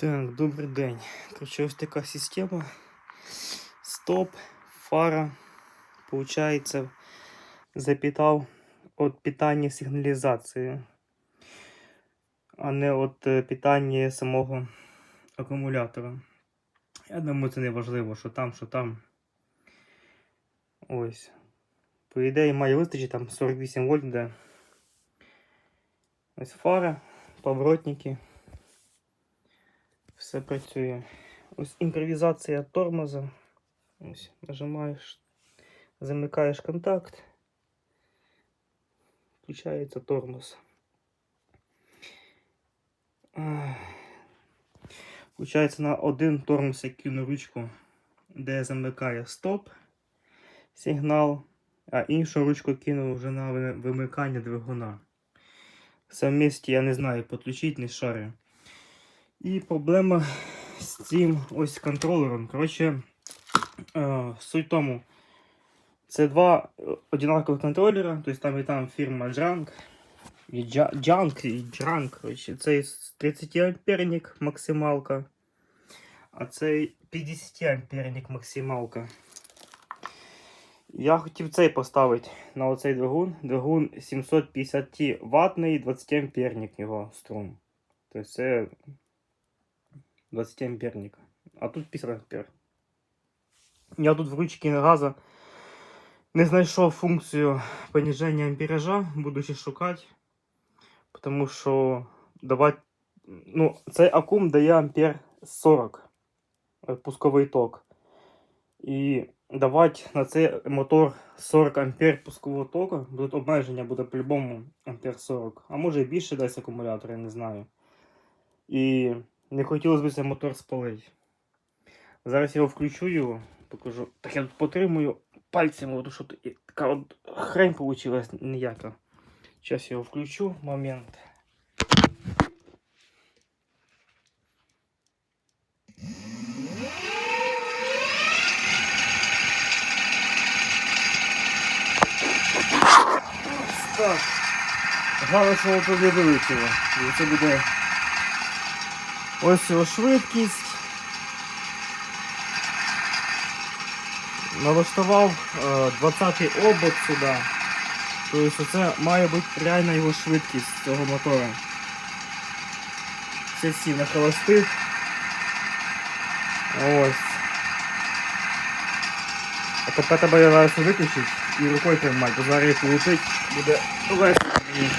Так, добрий день. Короче, ось така система. Стоп, фара. Получається, запитав від питання сигналізації, а не від е, питання самого акумулятора. Я думаю, це не важливо, що там, що там. Ось. По ідеї має вистачити там 48 вольт, де. Ось фара, поворотники. Все працює. Ось імпровізація тормоза. Ось нажимаєш, замикаєш контакт. Включається тормоз. Включається на один тормоз, я кину ручку, де замикає стоп сигнал, а іншу ручку кину вже на вимикання двигуна. Все в я не знаю, підключити не шарю. І проблема з цим ось контролером. Коротше, е, суть тому, це два е, одинакових контролера, тобто там і там фірма Junk, і Junk, і Junk, коротше. Цей 30 амперник максималка, а цей 50 амперник максималка. Я хотів цей поставити на оцей двигун. Двигун 750 ватний, 20 амперник його струм. Тобто це 20 амперник. А тут 50 ампер. Я тут в ручці газа не знайшов функцію пониження ампеража, буду ще шукати. Тому що давати. Ну, цей акум дає ампер 40 е, пусковий ток. І давати на цей мотор 40 ампер пускового току, буде обмеження буде по-любому ампер 40. А може і більше дасть акумулятор, я не знаю. І не хотілося б цей мотор спалити. Зараз я його включу його, покажу. Так я тут потримую пальцями, тому що така от хрень вийшла ніяка. Зараз я його включу, момент. Так. Що не вилетіло. І це буде ось його швидкість. Налаштував е, 20-й обод сюди. Тобто це має бути реальна його швидкість цього мотора. Все всі на холостих. Ось. А тепер тебе я зараз виключить і рукою тримати, бо зараз як летить, буде легко мені.